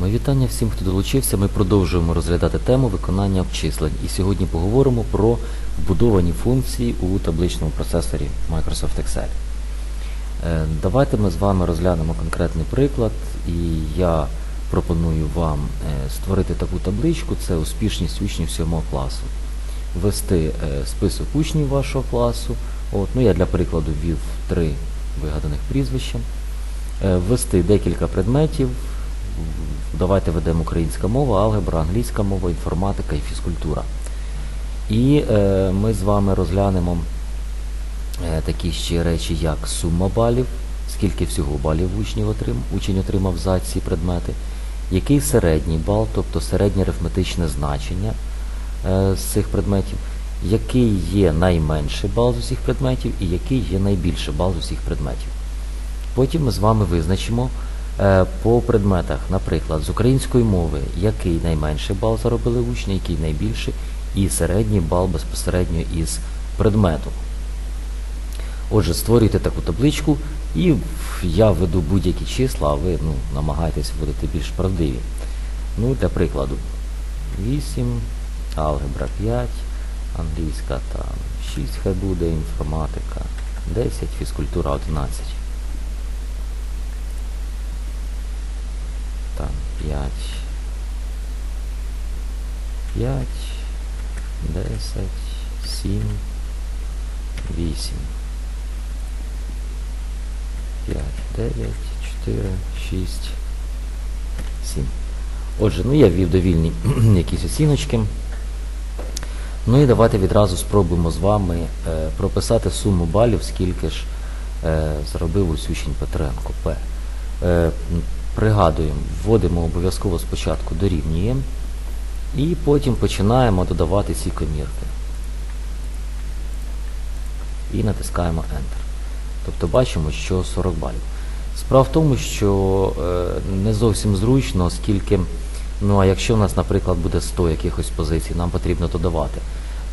Мої вітання всім, хто долучився. Ми продовжуємо розглядати тему виконання обчислень. І сьогодні поговоримо про вбудовані функції у табличному процесорі Microsoft Excel. Е, Давайте ми з вами розглянемо конкретний приклад, і я пропоную вам е, створити таку табличку, це успішність учнів 7 класу. Ввести е, список учнів вашого класу. От, ну, я для прикладу ввів три вигаданих прізвища. Ввести декілька предметів. Давайте ведемо українська мова, алгебра, англійська мова, інформатика і фізкультура. І е, ми з вами розглянемо е, такі ще речі, як сума балів, скільки всього балів учнів отрим, учень отримав за ці предмети, який середній бал, тобто середнє арифметичне значення е, з цих предметів, який є найменший бал з усіх предметів і який є найбільший бал з усіх предметів. Потім ми з вами визначимо по предметах, наприклад, з української мови, який найменший бал заробили учні, який найбільший, і середній бал безпосередньо із предмету. Отже, створюйте таку табличку, і я введу будь-які числа, а ви ну, намагайтесь вводити більш правдиві. Ну, для прикладу, 8, алгебра 5, англійська там 6 хай буде, інформатика 10, фізкультура 11. Там 5, 5, 10, 7, 8, 5, 9, 4, 6, 7. Отже, ну я ввів довільні якісь оціночки. Ну і давайте відразу спробуємо з вами е, прописати суму балів, скільки ж е, заробив ось учень Петренко П. Е, пригадуємо, вводимо обов'язково спочатку дорівнюємо і потім починаємо додавати ці комірки. І натискаємо Enter. Тобто бачимо, що 40 балів. Справа в тому, що е, не зовсім зручно, оскільки, ну а якщо в нас, наприклад, буде 100 якихось позицій, нам потрібно додавати,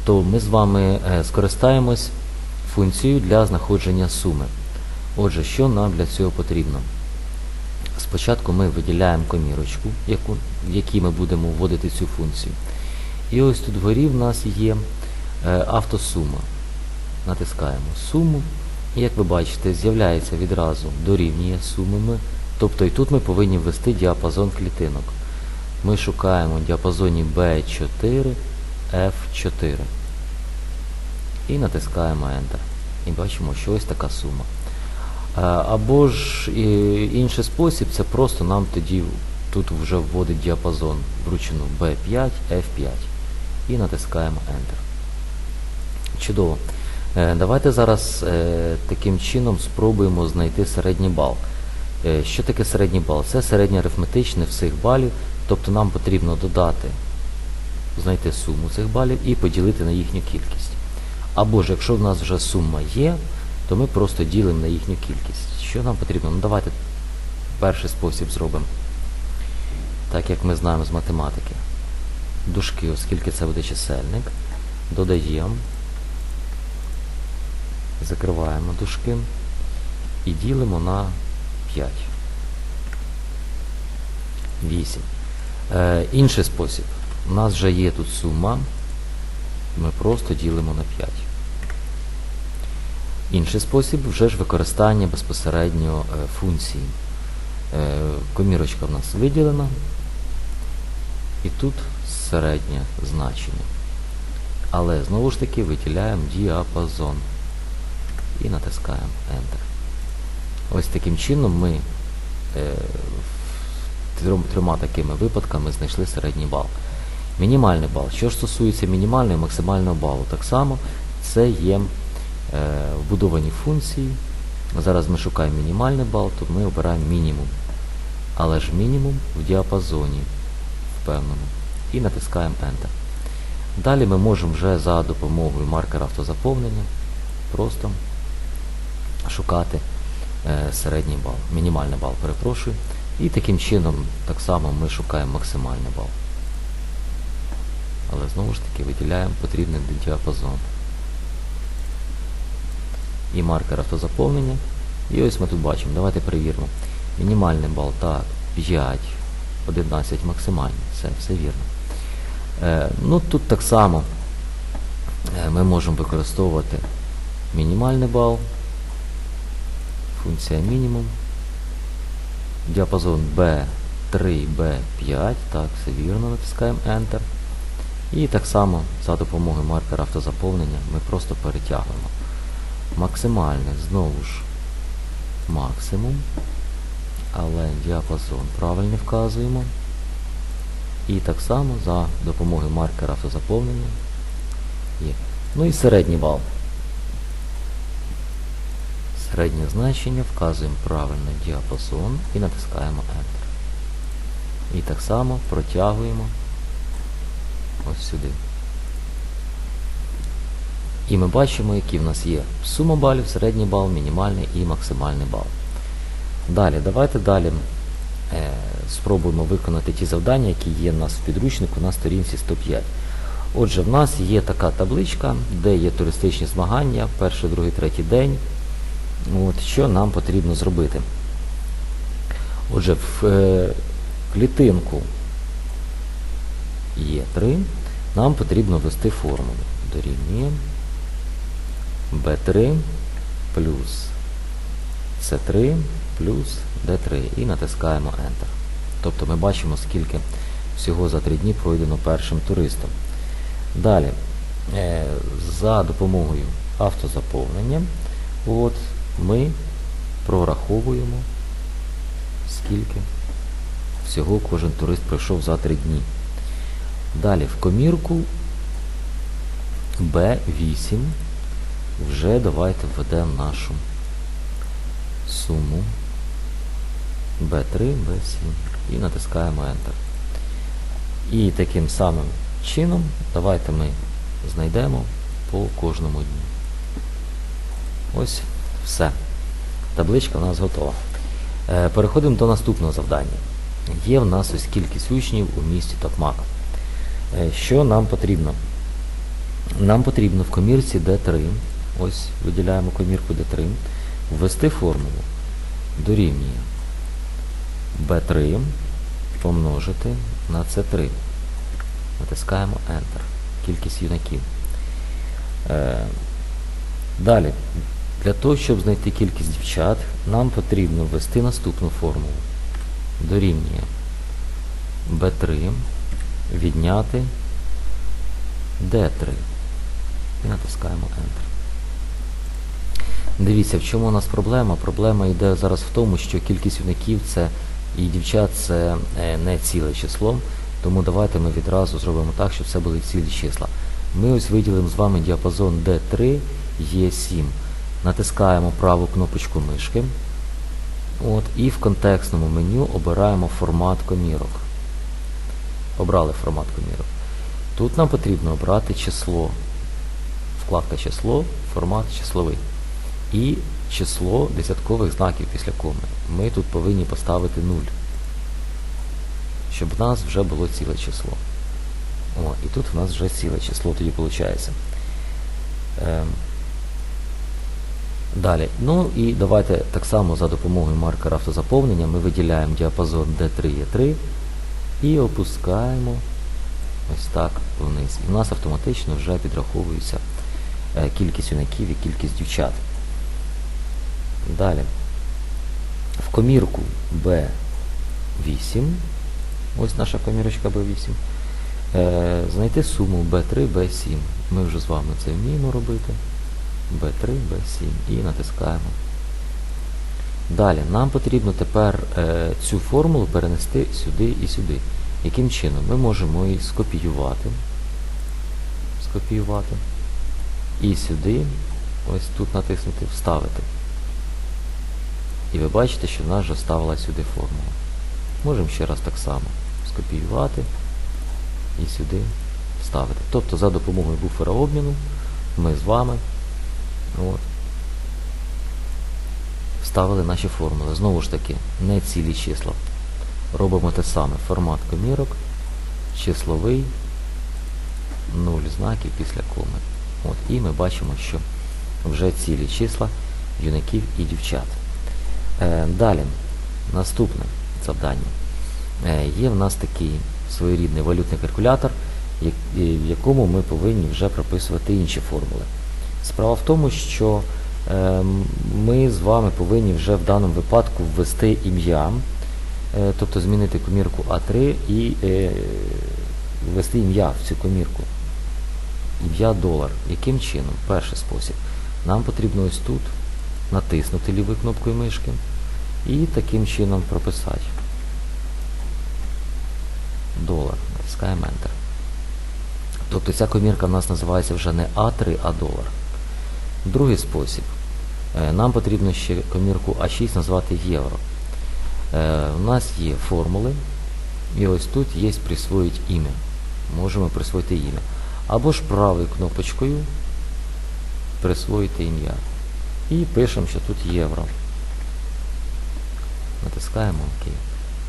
то ми з вами е, скористаємось функцією для знаходження суми. Отже, що нам для цього потрібно? Спочатку ми виділяємо комірочку, яку, в якій ми будемо вводити цю функцію. І ось тут вгорі в нас є е, автосума. Натискаємо суму. І як ви бачите, з'являється відразу дорівнює сумами. Тобто і тут ми повинні ввести діапазон клітинок. Ми шукаємо в діапазоні B4, F4. І натискаємо Enter. І бачимо, що ось така сума. Е, Або ж інший спосіб, це просто нам тоді тут вже вводить діапазон вручну B5, F5. І натискаємо Enter. Чудово. Е, Давайте зараз е, таким чином спробуємо знайти середній бал. Що таке середній бал? Це середнє арифметичне всіх балів, тобто нам потрібно додати, знайти суму цих балів і поділити на їхню кількість. Або ж якщо в нас вже сума є, то ми просто ділимо на їхню кількість. Що нам потрібно? Ну давайте перший спосіб зробимо. Так як ми знаємо з математики. Дужки, оскільки це буде чисельник, додаємо, закриваємо дужки і ділимо на 5. 8. Е, інший спосіб. У нас вже є тут сума, ми просто ділимо на 5. Інший спосіб вже ж використання безпосередньо е, функції. Е, комірочка в нас виділена. І тут середнє значення. Але знову ж таки виділяємо діапазон і натискаємо Enter. Ось таким чином ми е, трьома такими випадками знайшли середній бал. Мінімальний бал. Що ж стосується мінімального і максимального балу, так само це є вбудовані функції. Зараз ми шукаємо мінімальний бал, то ми обираємо мінімум. Але ж мінімум в діапазоні впевнено. І натискаємо Enter. Далі ми можемо вже за допомогою маркера автозаповнення просто шукати е, середній бал, мінімальний бал, перепрошую. І таким чином так само ми шукаємо максимальний бал. Але знову ж таки виділяємо потрібний діапазон. І маркер автозаповнення. І ось ми тут бачимо. Давайте перевіримо. Мінімальний бал, так, 5. 11 максимальні. Все, все вірно. Е, ну тут так само е, ми можемо використовувати мінімальний бал, функція мінімум, діапазон B3, B5, так, все вірно, натискаємо Enter. І так само за допомогою маркера автозаповнення ми просто перетягуємо. Максимальний знову ж максимум, але діапазон правильно вказуємо. І так само за допомогою маркера автозаповнення є. Ну і середній бал. Середнє значення вказуємо правильно діапазон і натискаємо Enter. І так само протягуємо ось сюди. І ми бачимо, які в нас є сума балів, середній бал, мінімальний і максимальний бал. Далі, давайте далі е, спробуємо виконати ті завдання, які є в нас в підручнику на сторінці 105. Отже, в нас є така табличка, де є туристичні змагання, перший, другий, третій день. От, Що нам потрібно зробити? Отже, в е, клітинку є 3, нам потрібно ввести формулу. Дорівнює B3 плюс C3 плюс D3 і натискаємо Enter. Тобто ми бачимо, скільки всього за 3 дні пройдено першим туристом. Далі, е, за допомогою автозаповнення, от, ми прораховуємо, скільки всього кожен турист пройшов за 3 дні. Далі в комірку B8 вже давайте введемо нашу суму B3, B7 і натискаємо Enter. І таким самим чином давайте ми знайдемо по кожному дню. Ось все. Табличка у нас готова. Е, переходимо до наступного завдання. Є в нас ось кількість учнів у місті Токмак. Е, що нам потрібно? Нам потрібно в комірці D3, ось виділяємо комірку D3, ввести формулу дорівнює B3 помножити на C3. Натискаємо Enter. Кількість юнаків. Е, далі, для того, щоб знайти кількість дівчат, нам потрібно ввести наступну формулу. Дорівнює B3 відняти D3. І натискаємо Enter. Дивіться, в чому у нас проблема? Проблема йде зараз в тому, що кількість юнаків це і дівчат це е, не ціле число. Тому давайте ми відразу зробимо так, щоб це були цілі числа. Ми ось виділимо з вами діапазон D3 Е7. Натискаємо праву кнопочку мишки. От, І в контекстному меню обираємо формат комірок. Обрали формат комірок. Тут нам потрібно обрати число. Вкладка число, формат числовий. І число десяткових знаків після коми. Ми тут повинні поставити 0. Щоб в нас вже було ціле число. О, І тут в нас вже ціле число тоді виходить. Ем. Далі. Ну і давайте так само за допомогою маркера автозаповнення ми виділяємо діапазон D3E3 і опускаємо ось так вниз. І в нас автоматично вже підраховується е, кількість юнаків і кількість дівчат. Далі. В комірку B8, ось наша комірочка B8, е, знайти суму B3, B7. Ми вже з вами це вміємо робити. B3, B7 і натискаємо. Далі, нам потрібно тепер е, цю формулу перенести сюди і сюди. Яким чином? Ми можемо її скопіювати. Скопіювати. І сюди, ось тут натиснути Вставити. І ви бачите, що в нас вже ставила сюди формула. Можемо ще раз так само скопіювати і сюди вставити. Тобто за допомогою буфера обміну ми з вами от, вставили наші формули. Знову ж таки, не цілі числа. Робимо те саме. Формат комірок, числовий, 0 знаків після коми. От, І ми бачимо, що вже цілі числа юнаків і дівчат. Е, Далі, наступне завдання. е, є в нас такий своєрідний валютний калькулятор, в якому ми повинні вже прописувати інші формули. Справа в тому, що е, ми з вами повинні вже в даному випадку ввести ім'я, е, тобто змінити комірку А3 і ввести ім'я в цю комірку. Ім'я долар. Яким чином? Перший спосіб. Нам потрібно ось тут натиснути лівою кнопкою мишки і таким чином прописати. Долар. Натискаємо Enter. Тобто ця комірка в нас називається вже не А3, а долар. Другий спосіб. Е, Нам потрібно ще комірку А6 назвати євро. Е, У нас є формули, і ось тут є присвоїть ім'я. Можемо присвоїти ім'я. Або ж правою кнопочкою присвоїти ім'я. І пишемо, що тут євро. Натискаємо ОК.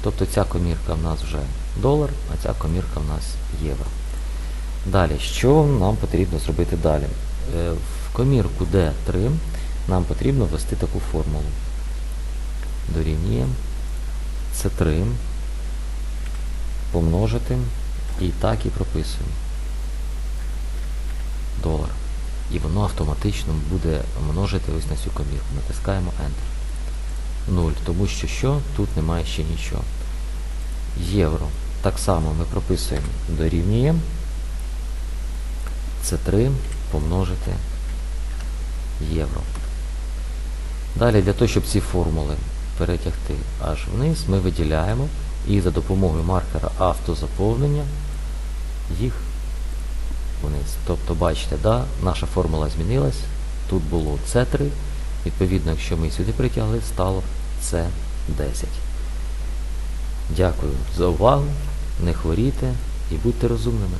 Тобто ця комірка в нас вже долар, а ця комірка в нас євро. Далі, що нам потрібно зробити далі? Е, В комірку D3 нам потрібно ввести таку формулу. Дорівнює C3 помножити і так і прописуємо. Долар. І воно автоматично буде множити ось на цю комірку. Натискаємо Enter. 0, тому що що? Тут немає ще нічого. Євро. Так само ми прописуємо дорівнює С3 помножити євро. Далі для того, щоб ці формули перетягти аж вниз, ми виділяємо і за допомогою маркера автозаповнення їх вниз. Тобто, бачите, да, наша формула змінилась. Тут було С3. Відповідно, якщо ми сюди притягли, стало С10. Дякую за увагу. Не хворійте і будьте розумними.